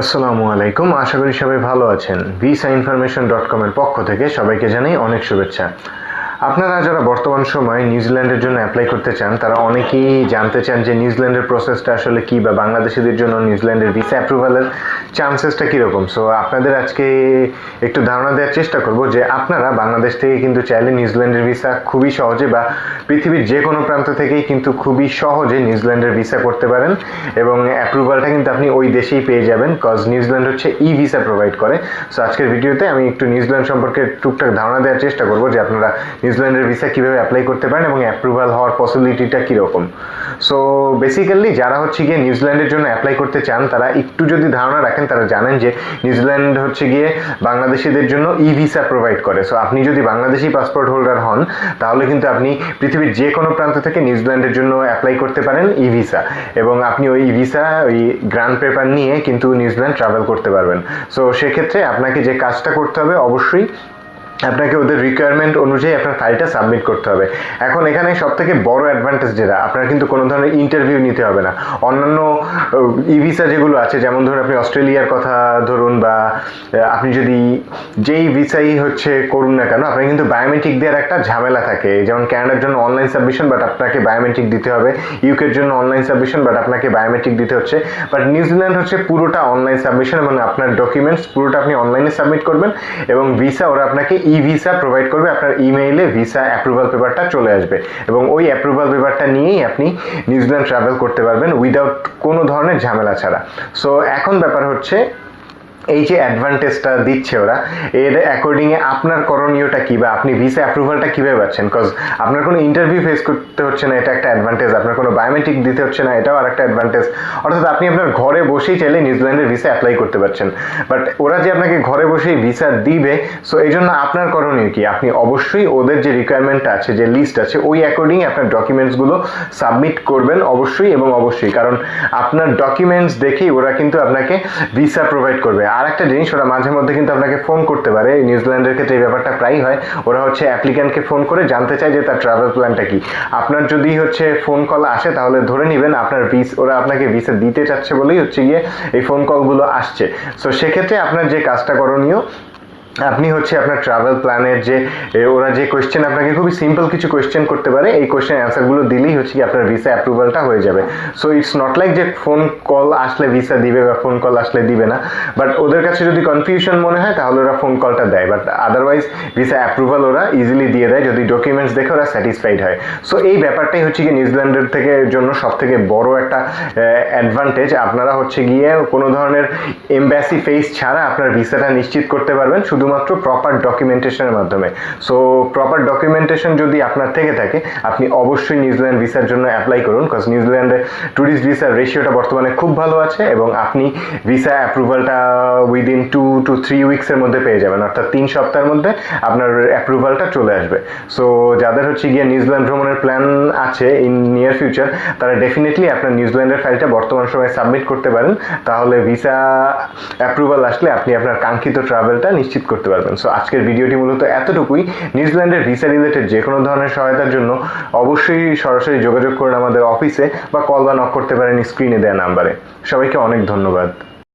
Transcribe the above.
আসসালামু আলাইকুম। আশা করি সবাই ভালো আছেন। ভিসা ইনফরমেশন ডট কমের পক্ষ থেকে সবাইকে জানাই অনেক শুভেচ্ছা। আপনারা যারা বর্তমান সময়ে নিউজিল্যান্ডের জন্য অ্যাপ্লাই করতে চান, তারা অনেকেই জানতে চান যে নিউজিল্যান্ডের প্রসেসটা আসলে কী বা বাংলাদেশিদের জন্য নিউজিল্যান্ডের ভিসা অ্যাপ্রুভালের চান্সেসটা কীরকম? সো আপনাদের আজকে একটু ধারণা দেওয়ার চেষ্টা করব যে আপনারা বাংলাদেশ থেকে কিন্তু চাইলে নিউজিল্যান্ডের ভিসা খুবই সহজে বা পৃথিবীর যে কোনো প্রান্ত থেকেই কিন্তু খুবই সহজে নিউজিল্যান্ডের ভিসা করতে পারেন এবং অ্যাপ্রুভালটা কিন্তু আপনি ওই দেশেই পেয়ে যাবেন কজ নিউজিল্যান্ড হচ্ছে ই ভিসা প্রোভাইড করে। সো আজকের ভিডিওতে আমি একটু নিউজিল্যান্ড সম্পর্কে টুকটাক ধারণা দেওয়ার চেষ্টা করব যে আপনারা নিউজিল্যান্ডের ভিসা কীভাবে অ্যাপ্লাই করতে পারেন এবং অ্যাপ্রুভাল হওয়ার পসিবিলিটিটা কীরকম। সো বেসিক্যালি যারা হচ্ছে গিয়ে নিউজিল্যান্ডের জন্য অ্যাপ্লাই করতে চান, তারা একটু যদি ধারণা রাখেন, তারা জানেন যে নিউজিল্যান্ড হচ্ছে গিয়ে বাংলাদেশিদের জন্য ই ভিসা প্রোভাইড করে। সো আপনি যদি বাংলাদেশি পাসপোর্ট হোল্ডার হন, তাহলে কিন্তু আপনি পৃথিবীর যে কোনো প্রান্ত থেকে নিউজিল্যান্ডের জন্য অ্যাপ্লাই করতে পারেন ই ভিসা এবং আপনি ওই ই ভিসা ওই গ্র্যান্ড পেপার নিয়ে কিন্তু নিউজিল্যান্ড ট্রাভেল করতে পারবেন। সো সেক্ষেত্রে আপনাকে যে কাজটা করতে হবে, অবশ্যই আপনাকে ওদের রিকোয়ারমেন্ট অনুযায়ী আপনার ফাইলটা সাবমিট করতে হবে। এখন এখানে সব থেকে বড় অ্যাডভান্টেজ যেটা, আপনার কিন্তু কোনো ধরনের ইন্টারভিউ নিতে হবে না। অন্যান্য ই ভিসা যেগুলো আছে, যেমন ধরুন আপনি অস্ট্রেলিয়ার কথা ধরুন বা আপনি যদি যেই ভিসাই হচ্ছে করুন না কেন, আপনার কিন্তু বায়োমেট্রিক দেওয়ার একটা ঝামেলা থাকে। যেমন ক্যানাডার জন্য অনলাইন সাবমিশন বাট আপনাকে বায়োমেট্রিক দিতে হবে। ইউকের জন্য অনলাইন সাবমিশন বাট আপনাকে বায়োমেট্রিক দিতে হচ্ছে। বাট নিউজিল্যান্ড হচ্ছে পুরোটা অনলাইন সাবমিশন এবং আপনার ডকুমেন্টস পুরোটা আপনি অনলাইনে সাবমিট করবেন এবং ভিসা ওরা আপনাকে ই ভিসা প্রোভাইড করবে, আপনার ইমেইলে ভিসা অ্যাপ্রুভাল পেপারটা চলে আসবে। এবং ওই অ্যাপ্রুভাল পেপারটা নিয়েই আপনি নিউজিল্যান্ড ট্রাভেল করতে পারবেন উইদাউট কোনো ধরনের ঝামেলা ছাড়া। সো এখন ব্যাপার হচ্ছে এই যে অ্যাডভান্টেজটা দিচ্ছে ওরা, এর অ্যাকর্ডিংয়ে আপনার করণীয়টা কী বা আপনি ভিসা অ্যাপ্রুভালটা কীভাবে পাচ্ছেন? বিকজ আপনার কোনো ইন্টারভিউ ফেস করতে হচ্ছে না, এটা একটা অ্যাডভান্টেজ আপনার কোনো বায়োমেট্রিক দিতে হচ্ছে না, এটাও আরেকটা অ্যাডভান্টেজ অর্থাৎ আপনি আপনার ঘরে বসেই চাইলে নিউজিল্যান্ডের ভিসা অ্যাপ্লাই করতে পারছেন। বাট ওরা যে আপনাকে ঘরে বসেই ভিসা দিবে সো এই জন্য আপনার করণীয় কি? আপনি অবশ্যই ওদের যে রিকোয়ারমেন্টটা আছে, যে লিস্ট আছে, ওই অ্যাকর্ডিং আপনার ডকুমেন্টসগুলো সাবমিট করবেন অবশ্যই এবং অবশ্যই। কারণ আপনার ডকুমেন্টস দেখেই ওরা কিন্তু আপনাকে ভিসা প্রোভাইড করবে। আর একটা জিনিস, ওরা মাঝে মধ্যে কিন্তু আপনাকে ফোন করতে পারে। নিউজিল্যান্ডের ক্ষেত্রে এই ব্যাপারটা প্রায়ই হয়। ওরা হচ্ছে অ্যাপ্লিক্যান্টকে ফোন করে জানতে চায় যে তার ট্রাভেল প্ল্যানটা কি। আপনার যদি হচ্ছে ফোন কল আসে, তাহলে ধরে নেবেন আপনার ভিস ওরা আপনাকে ভিসা দিতে চাচ্ছে বলেই হচ্ছে গিয়ে এই ফোন কলগুলো আসছে। সো সেক্ষেত্রে আপনার যে কাজটা করণীয় আপনি হচ্ছে আপনার ট্রাভেল প্ল্যানের যে ওরা যে কোয়েশ্চেন আপনাকে খুবই সিম্পল কিছু কোয়েশ্চেন করতে পারে, এই কোয়েশ্চেন অ্যান্সারগুলো দিলেই হচ্ছে কি আপনার ভিসা অ্যাপ্রুভালটা হয়ে যাবে। সো ইটস নট লাইক যে ফোন কল আসলে ভিসা দিবে বা ফোন কল আসলে দিবে না বাট ওদের কাছে যদি কনফিউশন মনে হয়, তাহলে ওরা ফোন কলটা দেয়। বাট আদারওয়াইজ ভিসা অ্যাপ্রুভাল ওরা ইজিলি দিয়ে দেয়, যদি ডকুমেন্টস দেখে ওরা স্যাটিসফাইড হয়। সো এই ব্যাপারটাই হচ্ছে কি নিউজিল্যান্ডের থেকে জন্য সব থেকে বড় একটা অ্যাডভান্টেজ আপনারা হচ্ছে গিয়ে কোনো ধরনের এমব্যাসি ফেস ছাড়া আপনার ভিসাটা নিশ্চিত করতে পারবেন। শুধুমাত্র প্রপার ডকুমেন্টেশনের মাধ্যমে। সো প্রপার ডকুমেন্টেশন যদি আপনার থেকে থাকে, আপনি অবশ্যই নিউজিল্যান্ড ভিসার জন্য অ্যাপ্লাই করুন বিকজ নিউজিল্যান্ডে ট্যুরিস্ট ভিসার রেশিওটা বর্তমানে খুব ভালো আছে এবং আপনি ভিসা অ্যাপ্রুভালটা উইদিন টু টু থ্রি উইক্সের মধ্যে পেয়ে যাবেন। অর্থাৎ তিন সপ্তাহের মধ্যে আপনার অ্যাপ্রুভালটা চলে আসবে। সো যাদের হচ্ছে গিয়ে নিউজিল্যান্ড ভ্রমণের প্ল্যান আছে ইন নিয়ার ফিউচার তারা ডেফিনেটলি আপনার নিউজিল্যান্ডের ফাইলটা বর্তমান সময়ে সাবমিট করতে পারেন। তাহলে ভিসা অ্যাপ্রুভাল আসলে আপনি আপনার কাঙ্ক্ষিত ট্রাভেলটা নিশ্চিত করতে পারবেন। সো আজকের ভিডিওটি মূলত এতটুকুই। নিউজিল্যান্ডের ভিসা রিলেটেড যে কোনো ধরনের সহায়তার জন্য অবশ্যই সরাসরি যোগাযোগ করুন আমাদের অফিসে বা কল বা নক করতে পারেন স্ক্রিনে দেওয়া নাম্বারে সবাইকে অনেক ধন্যবাদ।